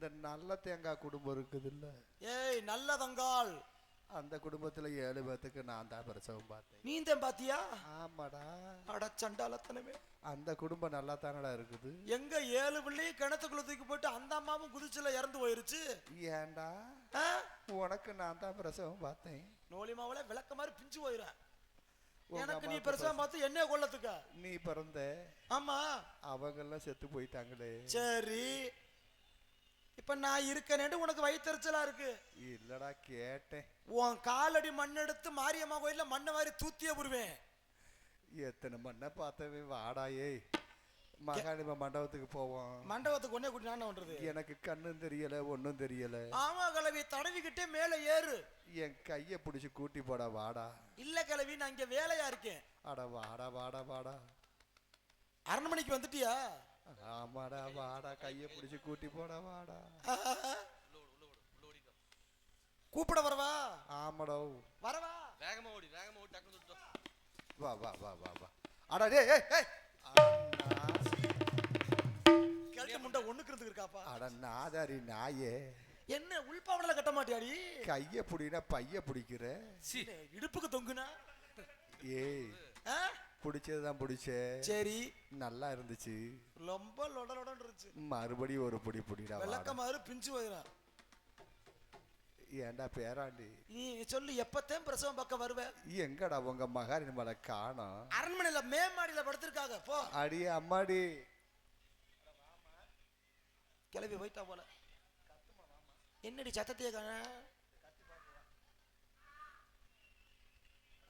இந்த நல்ல தேங்காய் குடும்பம் இருக்குது இல்ல ஏய் நல்லதங்கால் அந்த குடும்பத்துல ஏழு பேத்துக்கு நான் தான் பிரசவம் பார்த்தேன். நீ தான் பாத்தியா? ஆமாடா. அட சண்டாலத்தனமே அந்த குடும்பம் நல்லா தானடா இருக்குது? எங்க ஏழு பிள்ளையும் கிணத்துக்குள்ள தூக்கி போட்டு அந்த அம்மாவும் குதிச்சுல இறந்து போயிருச்சு? ஏன்டா? ஆ? உனக்கு நான் தான் பிரசவம் பார்த்தேன். நோலி மாவுல விளக்க மாதிரி பிஞ்சு உங்க எனக்கு நீ அம்மாவுக்கு பெருசா பார்த்து என்னைய கொல்லத்துக்க? நீ பிறந்த ஆமா. அவங்கெல்லாம் செத்து போயிட்டாங்களே. சரி. இப்ப நான் இருக்கேன்னு உனக்கு வயிற்றுச்சலா இருக்கு. இல்லடா கேட்டேன். உன் காலடி மண் எடுத்து மாரியம்மா கோயில்ல மண்ணை மாதிரி தூத்தியே புடுவேன் எத்தனை மண்ணை பார்த்தவே வாடாயே மகாணிம மண்டபத்துக்கு போவோம். மண்டபத்துக்கு ஒன்னே கூட்டி நான் பண்றது? எனக்கு கண்ணும் தெரியல ஒன்றும் தெரியல. ஆமா கிளவி தடவிக்கிட்டே மேல ஏறு. என் கையை பிடிச்சி கூட்டி போடா வாடா. இல்ல கிளவி நான் இங்க வேலையா இருக்கேன். அட வாடா வாடா வாடா. அரண்மனைக்கு வந்துட்டியா? ஆமாடா வாடா கையை பிடிச்சி கூட்டி போடா வாடா. கூப்பிட வரவா? ஆமாடா. வரவா? வேகமா ஓடி வேகமா ஓடி விட்டோம் வா வா வா வா வா. அடா டேய் ஏய் ஏய். அட கிழட்டு முண்டை ஒண்ணுக்கு இருக்காப்பா. அட நாதாரி நாயே. என்ன உள்பாவடல கட்ட மாட்டியாடி? கையை பிடினா பைய பிடிக்கிற. இடுப்புக்கு தொங்குனா? ஏய். ஆ? பிடிச்சது தான் பிடிச்ச. சரி. நல்லா இருந்துச்சு. ரொம்ப லொட லொடன்னு இருந்துச்சு. மறுபடியும் ஒரு பிடி பிடிடா விளக்க. மாதிரி பிஞ்சு போயிடும் ஏன்டா பேராண்டி? நீ சொல்லு எப்பத்தான் பிரசவம் பக்கம் வருவ? எங்கடா உங்க மகாரின் மலை காணோம்? அரண்மனையில மேமாடியில படுத்திருக்காங்க. போ. அடியே அம்மாடி. கிளம்பி போயிட்டா போல. என்னடி சத்தத்தையே காண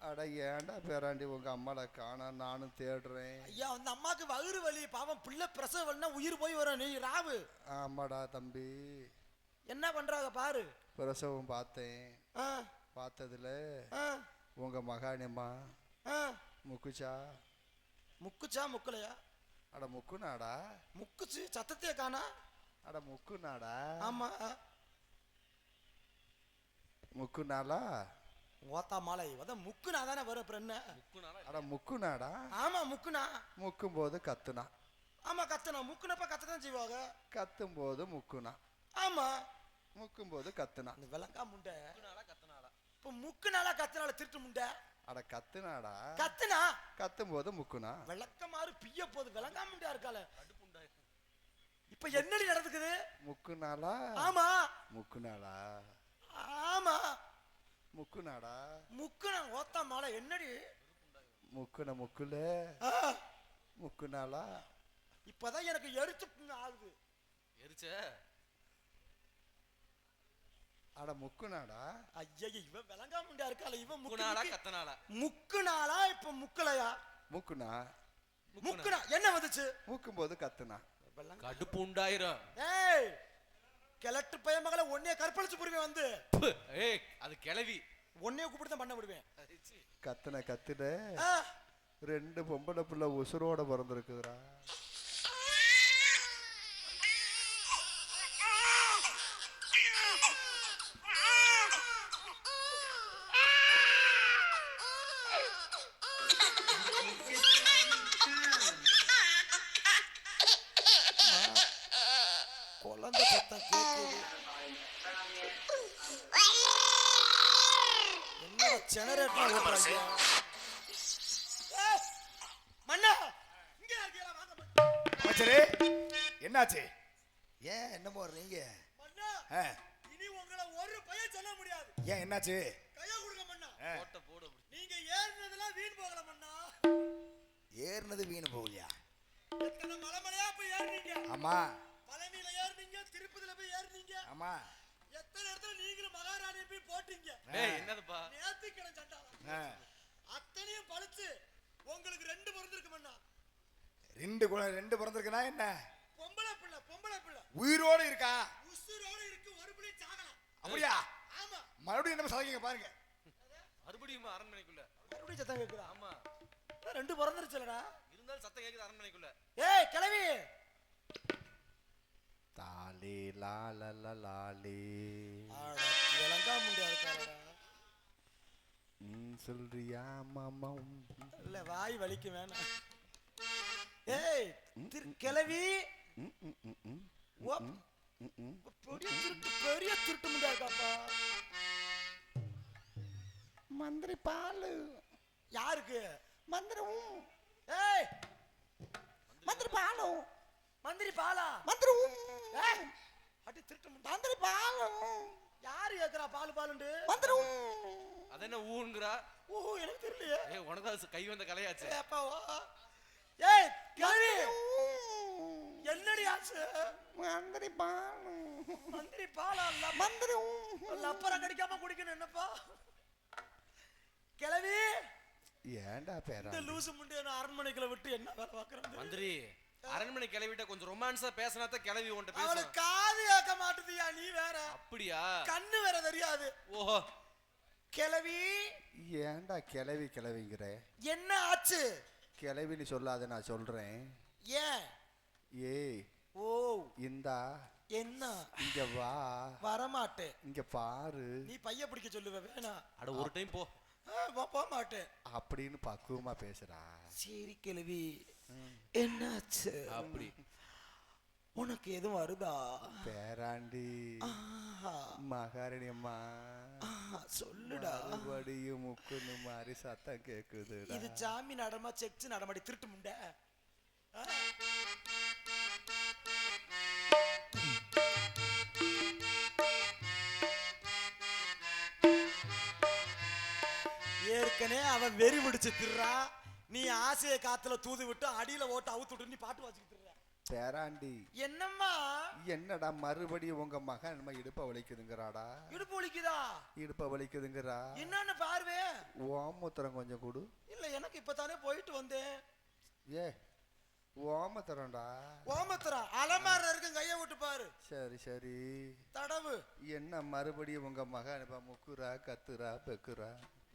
அட ஏன்டா பேராண்டி உங்க அம்மால காணோம் நானும் தேடுறேன். ஐயா அந்த அம்மாக்கு வயிறு வலி பாவம் பிள்ளை பிரசவம் வலினா உயிர் போய் வரும். நீ ராவு. ஆமாடா தம்பி. என்ன பண்றாங்க பாரு. பிரசவம் பார்த்தேன். பார்த்ததுல உங்க மகானியம்மா. முக்குச்சா? முக்குச்சா முக்கலையா? அட முக்குனாடா முக்குச்சு சத்தத்தையே காணா. அட முக்குனாடா ஆமா ஆ. முக்குனாலா ஓத்தா மாலை அதான் முக்குனா தானே வரும் அப்புறம் என்ன? முக்குனால அட முக்குனாடா? ஆமா முக்குனா. முக்கும் போது கத்துனா. ஆமா கத்தனா. முக்குனப்ப கத்ததான் செய்வாங்க. கத்தும் போது முக்குனா. ஆமா. முக்கும் போது கத்துனா. அந்த விளங்கா முண்டை. முக்குனாலா கத்தனாலா? இப்ப முக்குனால கத்தனால திருட்டு முண்டை? அட கத்துனாடா? கத்துனா? கத்தும் போது முக்குனா. விளக்கமாறு பிய்ய போது விளங்கா முண்டியா இருக்கால இப்ப என்னடி நடந்துக்குது? முக்குனாலா? ஆமா. முக்குனாளா ஆமா. முக்குனாடா? முக்குனா ஓத்தா மாலை என்னடி? முக்குன முக்குல? ஆ, முக்குனாளா? இப்பதான் எனக்கு எரிச்சு ஆகுது. எரிச்ச? அட முக்குனாடா? ஐயா இவன் விளங்கா முண்டியா இருக்கால இவன் முக்குனாலா முக்குனாலா கத்தனாலா முக்குனாலா இப்ப முக்கலையா? முக்குனா? முக்குனா. என்ன வந்துச்சு? மூக்கும் போது கத்துனா கடுப்பு உண்டாயிரும். ஏய் கிழட்டு பையன் மகளை உன்னைய கற்பழிச்சு போடுவேன் வந்து. ஏய் அது கிளவி உன்னைய கூப்பிட்டு தான் பண்ண விடுவேன். சி, கத்துன. கத்துன ரெண்டு பொம்பளை பிள்ளை உசுரோட பிறந்திருக்குதுடா குழந்தை சத்தம் கேக்குது என்னடா அமைச்சரே என்னாச்சு? ஏன் மண்ணா ஆ, இனி உங்களை ஒரு பையன் சொல்ல முடியாது. ஏன் என்னாச்சு? கைய கொடுங்க மண்ணா. போட்ட போடு அப்படி. நீங்க ஏறினதெல்லாம் வீண் போகல மண்ணா. ஏறுனது வீணு போகலையா? எத்தனை மலை மலையா போய் ஏறினீங்க? ஆமா. பழனியில ஏறினீங்க திருப்பதியில போய் ஏறினீங்க. ஆமா. எத்தனை இடத்துல நீங்களும் மகாராணியை போய் போட்டீங்க? என்னதுப்பா? நேத்துக்கிழமை சண்டாளம் ஆ, அத்தனையும் பழிச்சு உங்களுக்கு ரெண்டு பிறந்திருக்கு மண்ணா ரெண்டு குழந்தை ரெண்டு பிறந்திருக்குன்னா என்ன? பொம்பளை பிள்ளை பொம்பளை பிள்ளை. உயிரோடு இருக்கா? உசுரோட இருக்கு ஒரு பிள்ளை சாகலாம். அப்படியா? ஆமா. மறுபடியும் என்ன சாதிங்க பாருங்க. மறுபடியும் அரண்மனைக்குள்ள. மறுபடியும் சத்தம் கேக்குதா? ஆமா. ரெண்டு பிறந்துருச்சுலடா. இருந்தாலும் சத்தம் கேக்குது அரண்மனைக்குள்ள. ஏய் கிளவி தாலி லால லாலி விளங்கா முடியாது சொல்றியா மாமா இல்ல வாய் வலிக்க வேணாம். ஏய் கிளவி. பெரிய திருட்டு பெரிய திருட்டு இருக்காப்பா. மந்திரி பாலு. யாருக்கு? மந்திரம் ஏய். மந்திரி பாலு. மந்திரி பாலா? மந்திரம் ஏய் அடி திருட்டு மந்திரி பாலு. யாரு கேக்குறா பால் பாலுண்டு? மந்திரம் அது என்ன ஊங்கிறா ஓஹோ எனக்கு தெரியலையே. ஏ உனக்கு அது கை வந்த கலையாச்சு. ஏய், அப்பா வா. ஏய் கேள்வி என்னடி ஆச்சு? மந்திரி பாலு. மந்திரி பாலா இல்ல? மந்திரம் லப்பரம் கடிக்காம குடிக்கணும் என்னப்பா? கிளவி ஏன்டா பேரா இந்த லூசு முண்டிய நான் அரண்மனைக்குள்ள விட்டு என்ன வேலை பாக்குறேன் மந்திரி அரண்மனை கிளவிட்ட கொஞ்சம் ரொமான்ஸா பேசினா தான் கிளவி உன்ட்ட அவளுக்கு பேசும் காது கேட்க மாட்டுதியா நீ வேற. அப்படியா? கண்ணு வேற தெரியாது. ஓஹோ. கிளவி. ஏன்டா கிளவி கிளவிங்கிற? என்ன ஆச்சு? கிளவின்னு சொல்லாத நான் சொல்றேன். ஏன்? ஏய் ஓ. இந்தா. என்ன? இங்க வா. வரமாட்டேன். இங்க பாரு. நீ பைய பிடிக்க சொல்லுவ வேணாம். அட ஒரு டைம் போ. போக மாட்டேன். அப்படின்னு பக்குவமா பேசுறா. சரி கிளவி. என்னாச்சு? அப்படி. உனக்கு எதுவும் வருதா? பேராண்டி. ஆஹா, மகாரணி அம்மா சொல்லுடா மறுபடியும் முக்குன்னு மாதிரி சத்தம் கேக்குதுடா இது ஜாமி நடமா செக்ஸ் நடமாடி திருட்டு முண்டை? ஏற்கனவே அவன் வெறி பிடிச்சு திர்றா நீ ஆசையை காத்துல தூது விட்டு அடியில ஓட்டு அவுத்து விட்டு நீ பாட்டு வாசிக்கிட்டு திர்ற. பேராண்டி. என்னம்மா? என்னடா மறுபடியும் உங்க மகன் நம்ம இடுப்ப வலிக்குதுங்கிறாடா? இடுப்பு வலிக்குதா? இடுப்ப வலிக்குதுங்கிறா. என்னன்னு பாருவே. ஓமத்திரம் கொஞ்சம் கொடு. இல்ல எனக்கு இப்பதானே போயிட்டு வந்தேன். ஏ ஓமத்திரம்டா ஓமத்துறா அலமார இருக்கும் கைய விட்டு பாரு. சரி சரி. தடவு. என்ன மறுபடியும் உங்க மகன் இப்ப முக்குறா கத்துறா பெக்குறா?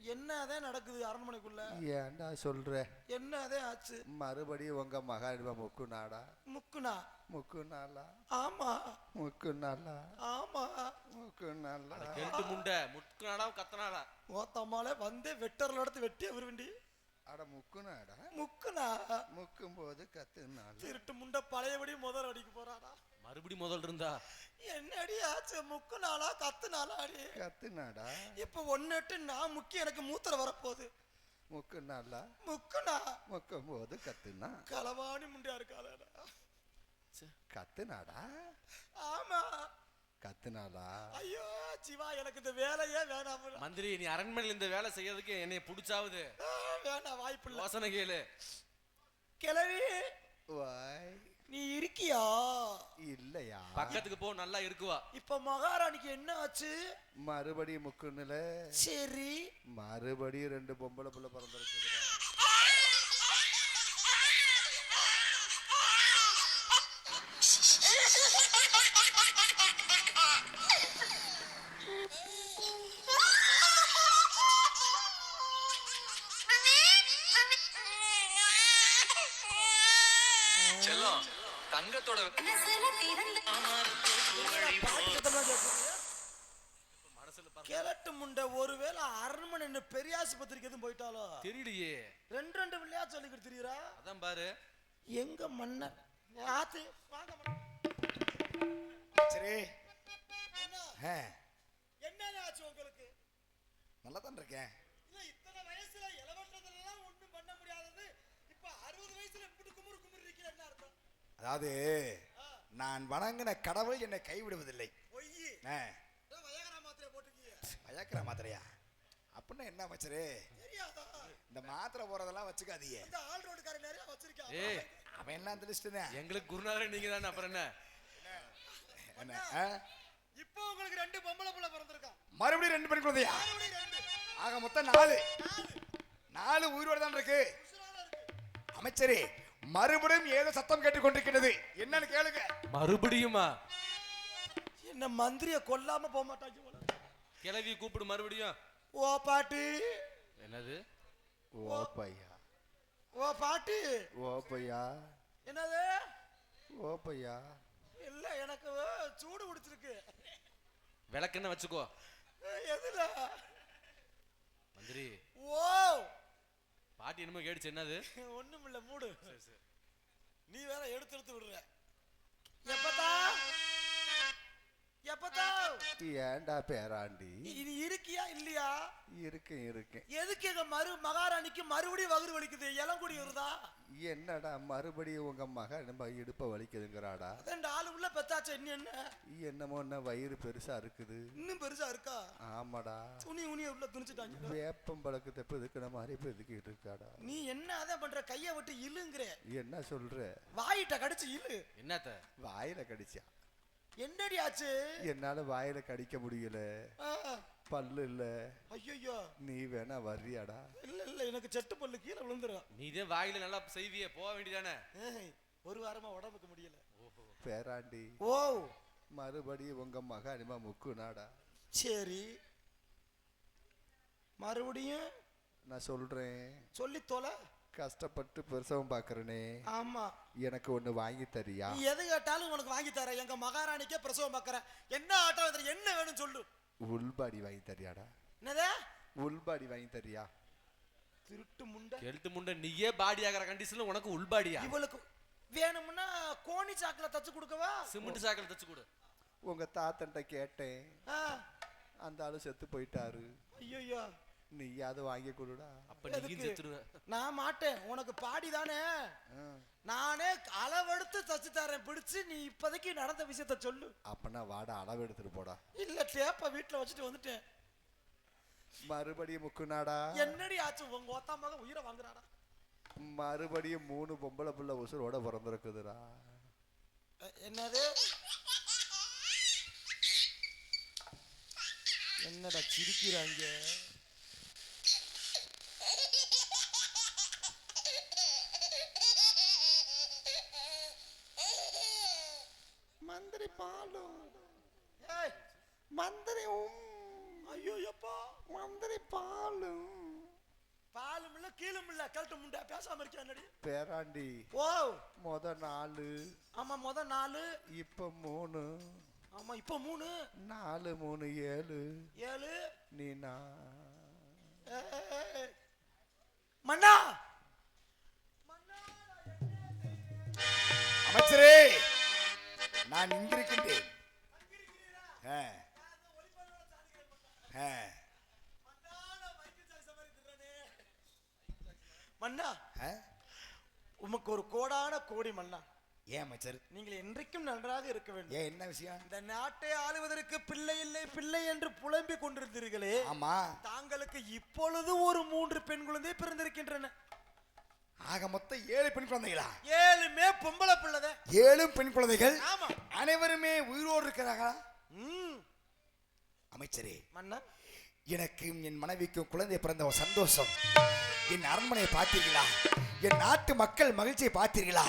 என்னதே நடக்குது அரண்மனைக்குள்ள? ஏன்டா சொல்ற? என்னதே ஆச்சு? மறுபடியும் உங்க இப்ப முக்கு நாடா முக்குனா? முக்கு நாளா ஆமா. முக்கு நாளா ஆமா. முக்கு நாளா கெல்ட்டு முண்டை. முட்குனாடா கத்தனாடா. ஓத்தம்மால வந்து வெட்டரில் எடுத்து வெட்டி விரும்பி அட முக்கு நாடா முக்குனா? முக்கும் போது கத்து நாள் திருட்டு முண்டை பழையபடி முதல் அடிக்க போறாடா. மறுபடி முதல்ல இருந்தா? என்னடி ஆச்சு? முக்கு நாளா கத்து நாளா அடி? கத்து நாடா? இப்ப ஒன்னுட்டு நான் முக்கி எனக்கு மூத்திர வரப்போகுது. முக்கு நாளா? முக்குனா? முக்கும் போது கத்துனா? களவாணி முண்டியா இருக்காளடா கத்து நாடா? ஆமா. கத்து நாளா? ஐயோ சிவா எனக்கு இந்த வேலையே வேணாம். மந்திரி நீ அரண்மனையில் இந்த வேலை செய்யறதுக்கு என்னைய புடிச்சாவது? ஆ, வேணாம் வாய்ப்பு இல்ல யோசனை கேளு. கிளவி வாய். நீ இருக்கியா? இல்லையா? பக்கத்துக்கு போ நல்லா இருக்குவா. இப்ப மகாராணிக்கு என்ன ஆச்சு? மறுபடியும் முக்குன்னுல. சரி. மறுபடியும் ரெண்டு பொம்பளை புள்ள பிறந்திருக்குதுடா. பறந்து- கிழட்டு முண்டை ஒருவேளை அரண்மனை இன்னும் பெரிய ஆஸ்பத்திரிக்கு எதுவும் போயிட்டாலோ? தெரியலையே. ரெண்டு ரெண்டு சொல்லிக்கிட்டு தெரியுறா? அதான் பாரு. எங்க மன்னர்? ஆத்து. சரி. என்ன? ஆச்சு உங்களுக்கு? நல்லா தான் இருக்கேன். அதாவது நான் வணங்கின கடவுள் என்னை கைவிடுவதில்லை. பயக்கிற மாத்திரையா அப்படின்னா என்ன அமைச்சரு? தெரியாதா? இந்த மாத்திரை போறதெல்லாம் வச்சுக்காதீங்க. அவன் எல்லாம் அந்த லிஸ்ட் தான் எங்களுக்கு குருநாதரே நீங்க தானே அப்புறம் என்ன? என்ன? இப்போ உங்களுக்கு ரெண்டு பொம்பளை புள்ள பிறந்திருக்கான். மறுபடியும் ரெண்டு பெண் குழந்தையா? மறுபடியும் ரெண்டு. ஆக மொத்தம் நாலு. நாலு. உயிரோட தான் இருக்கு. அமைச்சரே மறுபடியும் ஏதோ சத்தம் கேட்டுக்கொண்டிருக்கிறது. என்னன்னு கேளுங்க. மறுபடியுமா? என்ன மந்திரிய கொல்லாம போக மாட்டாங்க போல. கிளவி கூப்பிடு மறுபடியும். ஓ பாட்டி. என்னது? ஓ பையா. ஓ பாட்டி. ஓ பையா. என்னது? ஓ பையா. இல்ல எனக்கு சூடு பிடிச்சிருக்கு விளக்கெண்ண வச்சுக்கோ. எதுல? மந்திரி. ஓ. பாட்டி என்னமோ கேடுச்சு என்னது? ஒண்ணும் இல்ல மூடு நீ வேற எடுத்து எடுத்து விடுற. எப்பதா ஏன்டா பேராண்டி? இது இருக்கியா இல்லையா? இருக்கேன் இருக்கேன். எதுக்கு எங்க மறு மகாராணிக்கு மறுபடியும் வகுறு வலிக்குது? இளங்குடி வருதா? என்னடா மறுபடியும் உங்க மக நம்ம இடுப்ப வலிக்குதுங்கிறாடா? ரெண்டு ஆளு உள்ள பெத்தாச்சு? என்ன? என்ன என்னமோ என்ன வயிறு பெருசா இருக்குது. இன்னும் பெருசா இருக்கா? ஆமாடா. துணி உனிய உள்ள துணிச்சுட்டாங்க. வேப்பம் பழக்கத்தை பெதுக்கின மாதிரி பெதுக்கிட்டு இருக்காடா? நீ என்ன அதான் பண்ற? கைய விட்டு இழுங்கிற. என்ன சொல்ற? வாயிட்ட கடிச்சு இழு. என்னத்த? வாயில கடிச்சா. என்னடி ஆச்சு? என்னால வாயில கடிக்க முடியல. பல்லு இல்ல. ஐயோ நீ வேணா வர்றியாடா. இல்ல இல்ல எனக்கு செட்டு பல்லு கீழே விழுந்துரும். நீ இதே வாயில நல்லா செய்வியே போக வேண்டியதானே? ஒரு வாரமா உடம்புக்கு முடியல. பேராண்டி. ஓ. மறுபடியும் உங்க மக அனிமா முக்குனாடா. சரி. மறுபடியும்? நான் சொல்றேன். சொல்லி தொலை. கஷ்டப்பட்டு பிரசவம் பாக்குறனே. ஆமா. எனக்கு ஒண்ணு வாங்கி தரியா? நீ எது கேட்டாலும் உனக்கு வாங்கி தரேன். எங்க மகாராணிக்கே பிரசவம் பார்க்கறேன். என்ன ஆட்டம் இதுல என்ன வேணும் சொல்லு. உள்பாடி வாங்கி தரியாடா? என்னதே? உள்பாடி வாங்கி தரியா? திருட்டு முண்டை. கெழுத்து முண்டை. நீயே பாடி ஆகிற கண்டிஷன்ல உனக்கு உள்பாடியா? இவளுக்கு வேணும்னா கோணி சாக்குல தச்சு கொடுக்கவா? சிமெண்ட் சாக்கில் தச்சு கொடு. உங்க தாத்தன்ட்ட கேட்டேன். ஆ, அந்த ஆளு செத்து போயிட்டாரு. ஐயையோ. நீயாவது வாங்கி கொடுடா. அப்ப நான் மாட்டேன். உனக்கு பாடி தானே? நானே அளவெடுத்து தச்சு தரேன். பிடிச்சு நீ இப்போதைக்கு நடந்த விஷயத்த சொல்லு. அப்பனா வாடா அளவு எடுத்துட்டு போடா. இல்ல டேப்ப வீட்டுல வச்சுட்டு வந்துட்டேன். மறுபடியும் முக்குனாடா. என்னடி ஆச்சு? உங்க ஒத்தா மகன் உயிரை வாங்குறாடா. மறுபடியும் மூணு பொம்பளை புள்ள உசுரோட பிறந்திருக்குதுடா. என்னது? என்னடா சிரிக்கிறாங்க? ஏய் மந்திரி ஐயோ எப்பா மந்திரி பாலும். பாலும் இல்ல கீழும் இல்ல கழட்டு முண்டை பேசாம இருக்கியா என்னடி? பேராண்டி ஓ முத நாலு ஆமா முத நாலு இப்ப மூணு. ஆமா இப்போ மூணு. நாலு மூணு ஏழு. ஏழு. நீ நான். மன்னா! அமைச்சரே நான். ஆ. மன்னா? உமக்கு ஒரு கோடான கோடி மன்னா. ஏன் அமைச்சர் நீங்கள் என்றைக்கும் நன்றாக இருக்க வேண்டும். ஏன் என்ன விஷயம்? இந்த நாட்டை ஆளுவதற்கு பிள்ளை இல்லை பிள்ளை என்று புலம்பிக் கொண்டிருந்தீர்களே. ஆமா. தாங்களுக்கு இப்பொழுது ஒரு மூன்று பெண் குழந்தை பிறந்திருக்கின்றன. ஆக மொத்தம் ஏழு பெண் குழந்தைகளா? ஏழுமே பொம்பளை பிள்ளைத. ஏழும் பெண் குழந்தைகள்? ஆமா. அனைவருமே உயிரோடு இருக்கிறார்களா? அமைச்சரே எனக்கும் என் மனைவிக்கும் குழந்தை பிறந்த சந்தோஷம். என் அரண்மனையை பார்த்தீர்களா? என் நாட்டு மக்கள் மகிழ்ச்சியை பார்த்தீர்களா?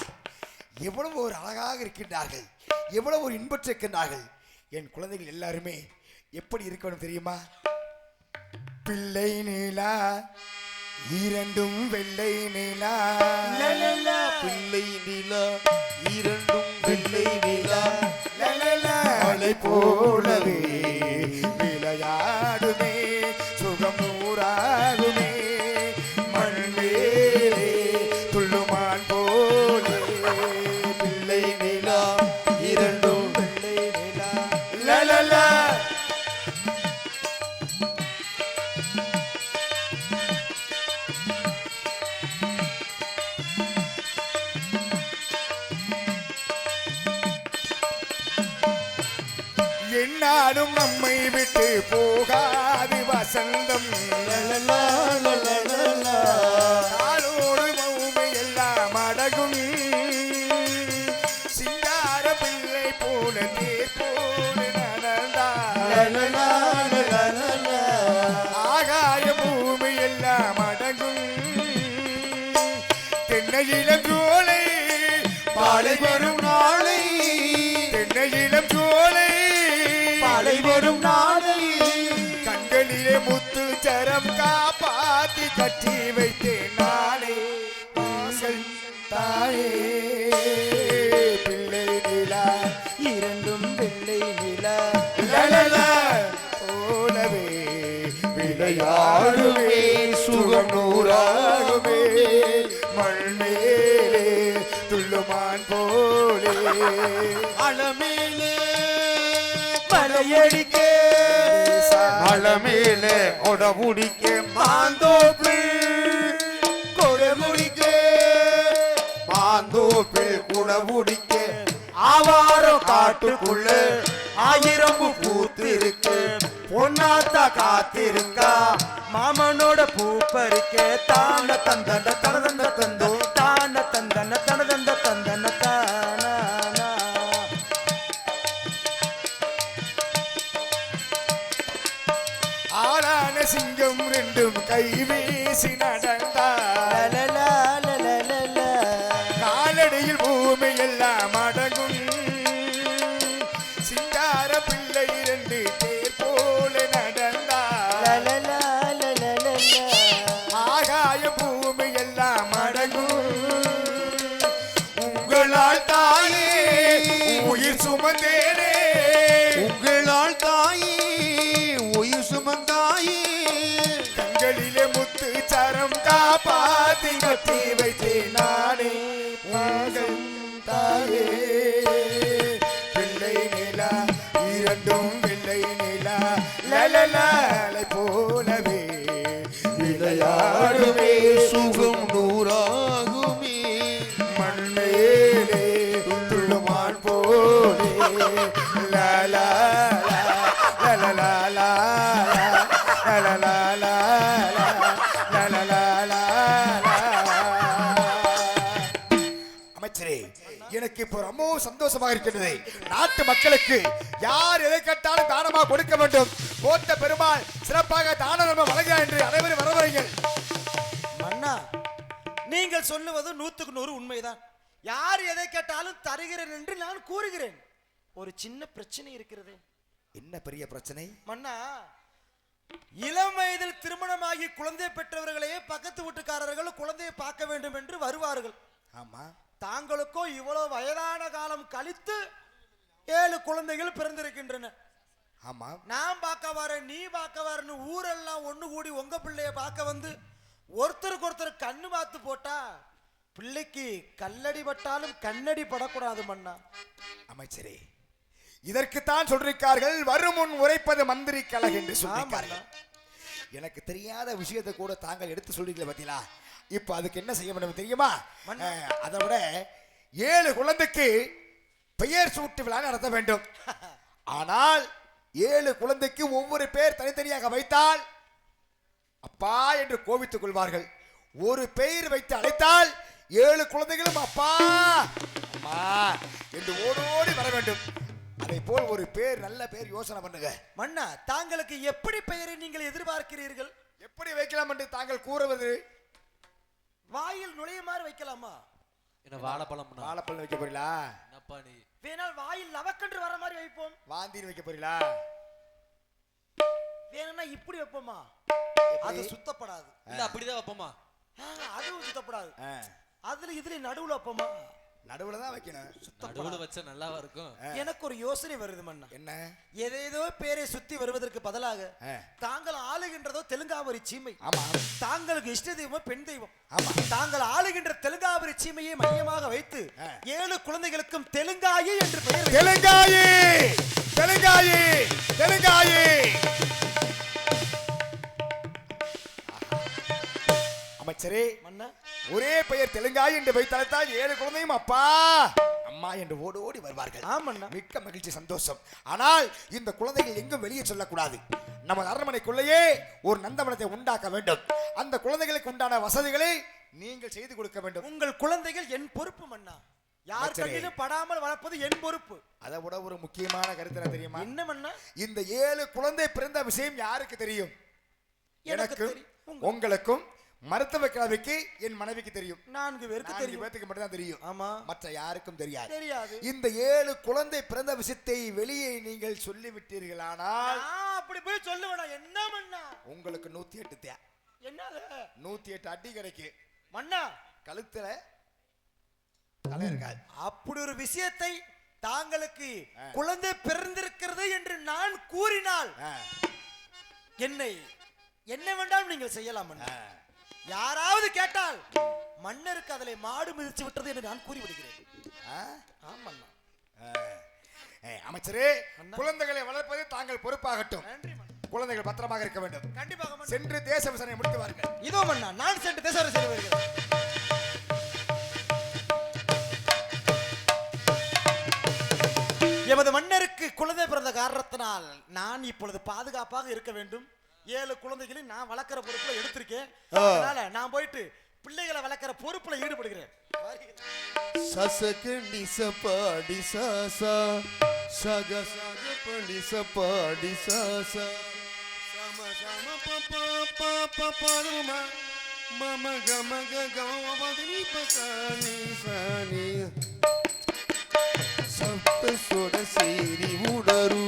எவ்வளவு ஒரு அழகாக இருக்கின்றார்கள். எவ்வளவு ஒரு இன்பற்றிருக்கின்றார்கள் என் குழந்தைகள் எல்லாருமே எப்படி இருக்கணும் தெரியுமா? பிள்ளை நீலா இரண்டும் வெள்ளை நீலா. பிள்ளை நிலா இரண்டும் வெள்ளை நிலா. மலை போலவே விளையாடுமே. என்னாலும் நம்மை விட்டு போகாது வசந்தம். லலலா, லலலா. காலோடு மௌமை எல்லாம் அடகும். சிங்கார பிள்ளை போல தேர் போல நடந்தார். ஆகாய பூமி எல்லாம் அடங்கும் பாலை வரும் கட்டி வைத்தேன் நாளே ஆசை தாயே. பிள்ளை நிலா இரண்டும் வெள்ளை நிலா. போலவே விளையாடுவே சுகம் நூறாகுமே. மண்மேலே துள்ளுமான் போலே. அளமேலே படையடிக்க மலமேலே உடவுடிக்க மாந்தோப்பில் கொடமுடிக்க. மாந்தோப்பில் குடவுடிக்க ஆவாரம் காட்டுக்குள்ள ஆயிரம் பூத்திருக்கு. பொன்னாத்தா காத்திருக்கா. மாமனோட பூ பறிக்க. தாண்ட தந்தண்ட தந்தண்ட தந்தோ பேசி நடந்தார். பாத்தி கட்டி வைத்தேன் நானே. இப்போ ரொம்பவும் சந்தோஷமாக இருக்கின்றது நாட்டு மக்களுக்கு யார் எதை கேட்டாலும் தானமாக கொடுக்க வேண்டும். கோத்த பெருமாள் சிறப்பாக தான தர்மம் வழங்க என்று அனைவரும் வரவழைங்கள் மன்னா நீங்கள் சொல்லுவது நூத்துக்கு நூறு உண்மைதான். யார் எதை கேட்டாலும் தருகிறேன் என்று நான் கூறுகிறேன். ஒரு சின்ன பிரச்சனை இருக்கிறது. என்ன பெரிய பிரச்சனை? மன்னா இளம் வயதில் திருமணமாகி குழந்தை பெற்றவர்களையே பக்கத்து வீட்டுக்காரர்கள் குழந்தையை பார்க்க வேண்டும் என்று வருவார்கள். ஆமா. தாங்களுக்கோ இவ்வளவு வயதான காலம் கழித்து ஏழு குழந்தைகள் பிறந்திருக்கின்றன. ஆமா. நான் பார்க்க வரேன் நீ பார்க்க வரேன்னு ஊரெல்லாம் ஒண்ணு கூடி உங்க பிள்ளைய பார்க்க வந்து ஒருத்தருக்கு ஒருத்தர் கண்ணு பார்த்து போட்டா பிள்ளைக்கு கல்லடி பட்டாலும் கண்ணடி படக்கூடாது மன்னா. அமைச்சரே இதற்குத்தான் சொல்லிருக்கார்கள் வருமுன் உரைப்பது மந்திரி கழக என்று. சொல்லிருக்கார்கள் எனக்கு தெரியாத விஷயத்தை கூட தாங்கள் எடுத்து சொல்றீங்களே பாத்தீங்களா? இப்ப அதுக்கு என்ன செய்ய வேண்டும் தெரியுமா? அதை விட ஏழு குழந்தைக்கு பெயர் சூட்டு விழா நடத்த வேண்டும். ஆனால் ஏழு குழந்தைக்கு ஒவ்வொரு பேர் தனித்தனியாக வைத்தால் அப்பா என்று கோபித்துக் கொள்வார்கள். ஒரு பெயர் வைத்து அழைத்தால் ஏழு குழந்தைகளும் அப்பா அம்மா என்று ஓடோடி வர வேண்டும். அதை போல் ஒரு பேர் நல்ல பேர் யோசனை பண்ணுங்க. மன்னா தாங்களுக்கு எப்படி பெயரை நீங்கள் எதிர்பார்க்கிறீர்கள்? எப்படி வைக்கலாம் என்று தாங்கள் கூறுவது? வாயில் நுழையுமாறு வைக்கலாமா? என்ன வாழைப்பழம் வாழைப்பழம் வைக்க போறீங்களா? என்னப்பா நீ? வேணால் வாயில் லவக்கன்று வர மாதிரி வைப்போம். வாந்தின்னு வைக்க போறீங்களா? வேணும்னா இப்படி வைப்போமா? அது சுத்தப்படாது. இல்ல அப்படிதான் வைப்போமா? அதுவும் சுத்தப்படாது. அதுல இதுல நடுவுல வைப்போமா? நடுவுல தான் வைக்கணும். நடுவுல வச்சா நல்லாவா இருக்கும்? எனக்கு ஒரு யோசனை வருது மன்னா. என்ன? ஏதேதோ பேரை சுத்தி வருவதற்கு பதிலாக. தாங்கள் ஆளுகின்றதோ தெலுங்காவரி சீமை. ஆமா தாங்களுக்கு இஷ்ட தெய்வம் பெண் தெய்வம். ஆமா. தாங்கள் ஆளுகின்ற தெலுங்காவரி சீமையை மையமாக வைத்து. ஏழு குழந்தைகளுக்கும் தெலுங்காயி என்று பெயர் தெலுங்காயி! தெலுங்காயி! தெலுங்காயி! அமைச்சரே ஒரே பெயர் தெலுங்காயி என்று வைத்தழைத்தால் ஏழு குழந்தையும் அப்பா. அம்மா என்று ஓடி ஓடி வருவார்கள். ஆமண்ணா. மிக்க மகிழ்ச்சி சந்தோஷம். ஆனால் இந்த குழந்தைகள் எங்கும் வெளியே சொல்லக்கூடாது. நமது அரண்மனைக்குள்ளேயே ஒரு நந்தவனத்தை உண்டாக்க வேண்டும். அந்த குழந்தைகளுக்கு உண்டான வசதிகளை நீங்கள் செய்து கொடுக்க வேண்டும். உங்கள் குழந்தைகள் என் பொறுப்பு மன்னா. யார். கண்ணிலும் படாமல் வளர்ப்பது என் பொறுப்பு. அதை விட ஒரு முக்கியமான கருத்து தெரியுமா? என்ன மன்னா? இந்த ஏழு குழந்தை பிறந்த விஷயம் யாருக்கு தெரியும்? எனக்கு எனக்கும் உங்களுக்கும் மருத்துவ கிழமைக்கு என் மனைவிக்கு தெரியும். நான்கு பேருக்கு தெரியும். பேத்துக்கு மட்டும் தான் தெரியும். ஆமா. மற்ற யாருக்கும் தெரியாது. தெரியாது. இந்த ஏழு குழந்தை பிறந்த விஷயத்தை வெளியே நீங்கள் சொல்லிவிட்டீர்களானால் அப்படி போய் சொல்லுவேனா? என்ன மன்னா? உங்களுக்கு நூத்தி எட்டு தே என்னது? நூத்தி எட்டு அடி கிடைக்கு மன்னா? கழுத்துல தலை இருக்காது. அப்படி ஒரு விஷயத்தை தாங்களுக்கு குழந்தை பிறந்திருக்கிறது என்று நான் கூறினால் என்னை என்ன வேண்டாம் நீங்கள் செய்யலாம். யாராவது கேட்டால் மன்னருக்கு அதிலே மாடு மிதிச்சு விட்டது என்று நான் கூறிவிடுகிறேன்? ஆமண்ணா. அமைச்சரே குழந்தைகளை வளர்ப்பது தாங்கள் பொறுப்பாகட்டும். குழந்தைகள் பத்திரமாக இருக்க வேண்டும். கண்டிப்பாக சென்று தேச விசாரணை முடித்து வாருங்கள் இதோ மன்னா நான் சென்று செய்து வருகிறேன் எமது மன்னருக்கு குழந்தை பிறந்த காரணத்தினால் நான் இப்பொழுது பாதுகாப்பாக இருக்க வேண்டும். ஏழு குழந்தைகளை நான் வளர்க்கிற பொறுப்புல எடுத்திருக்கேன். அதனால நான் போயிட்டு பிள்ளைகளை வளர்க்கிற பொறுப்புல ஈடுபடுகிறேன். சசகண்டி சப்பாடி சாசா சக சக படி சப்பாடி சாசா சம சம பப்பா பாப்பா பருமா மம கம கம பசானி சானி சப்த சுர சேரி உடரு.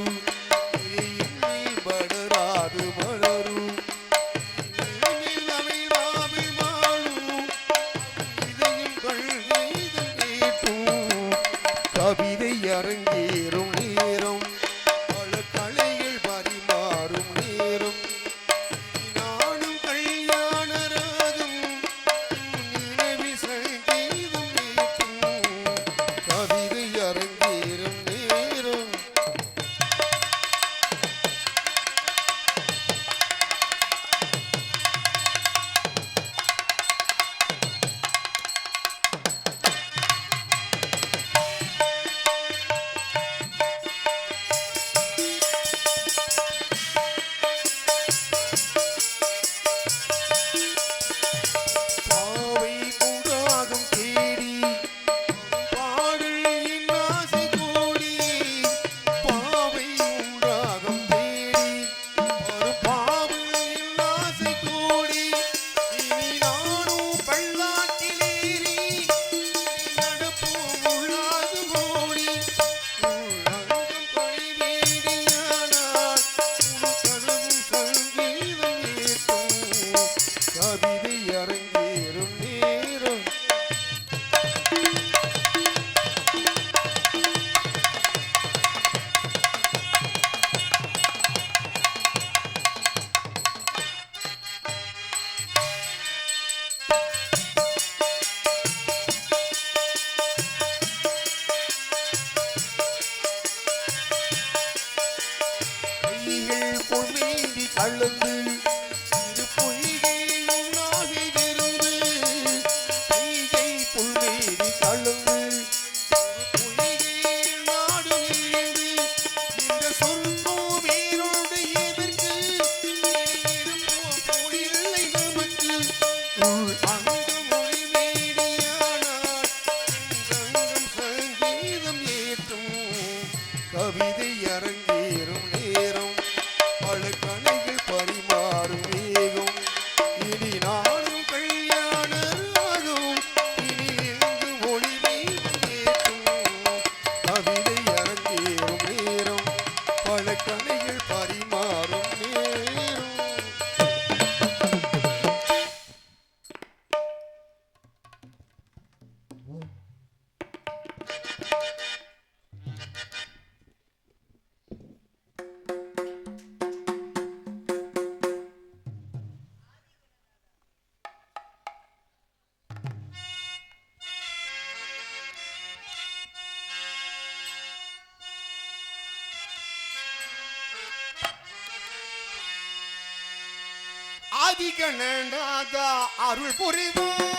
ஆதிகணநாத அருள் புரிவார்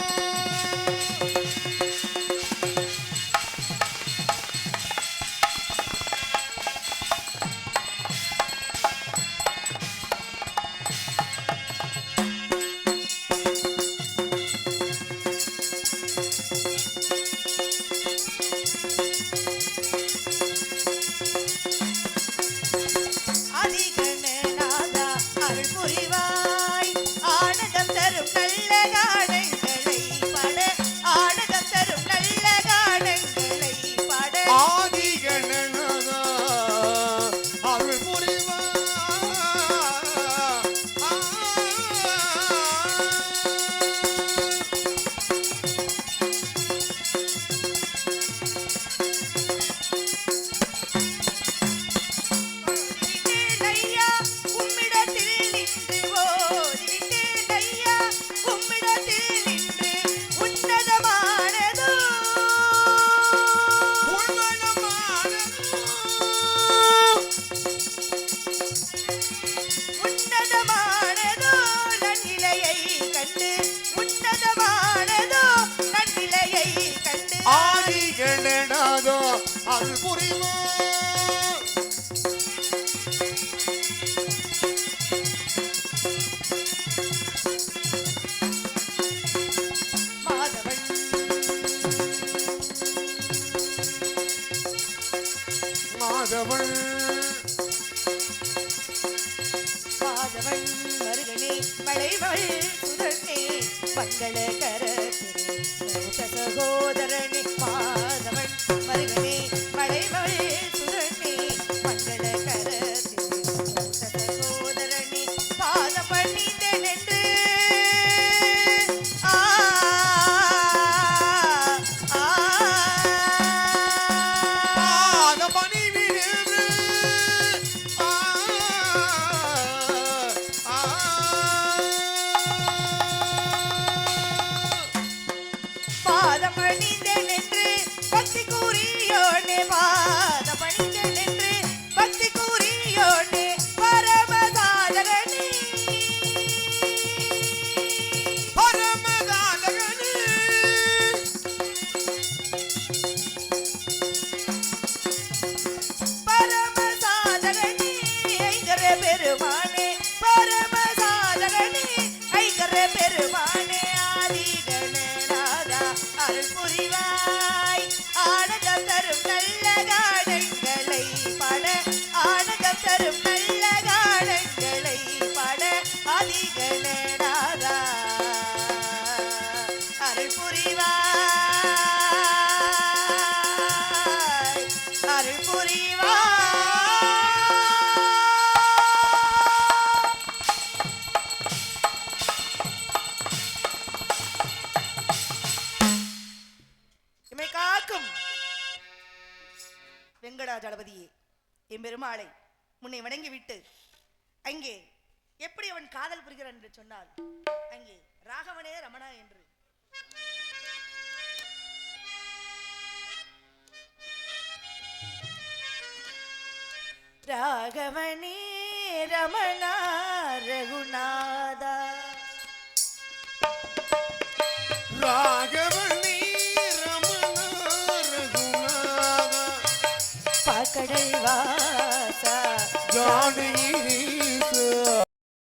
জায়গা அருள் புரிவோ காலங்களை பட ஆனந்தம் தரும் நல்ல காலங்களை பட என்று சொன்னால் அங்கே ராகவனே ரமணா என்று. ராகவனே ரமணா ரகுநாதா. ராகவனே ரமணா ரகுநாதா. பகடை வாசா.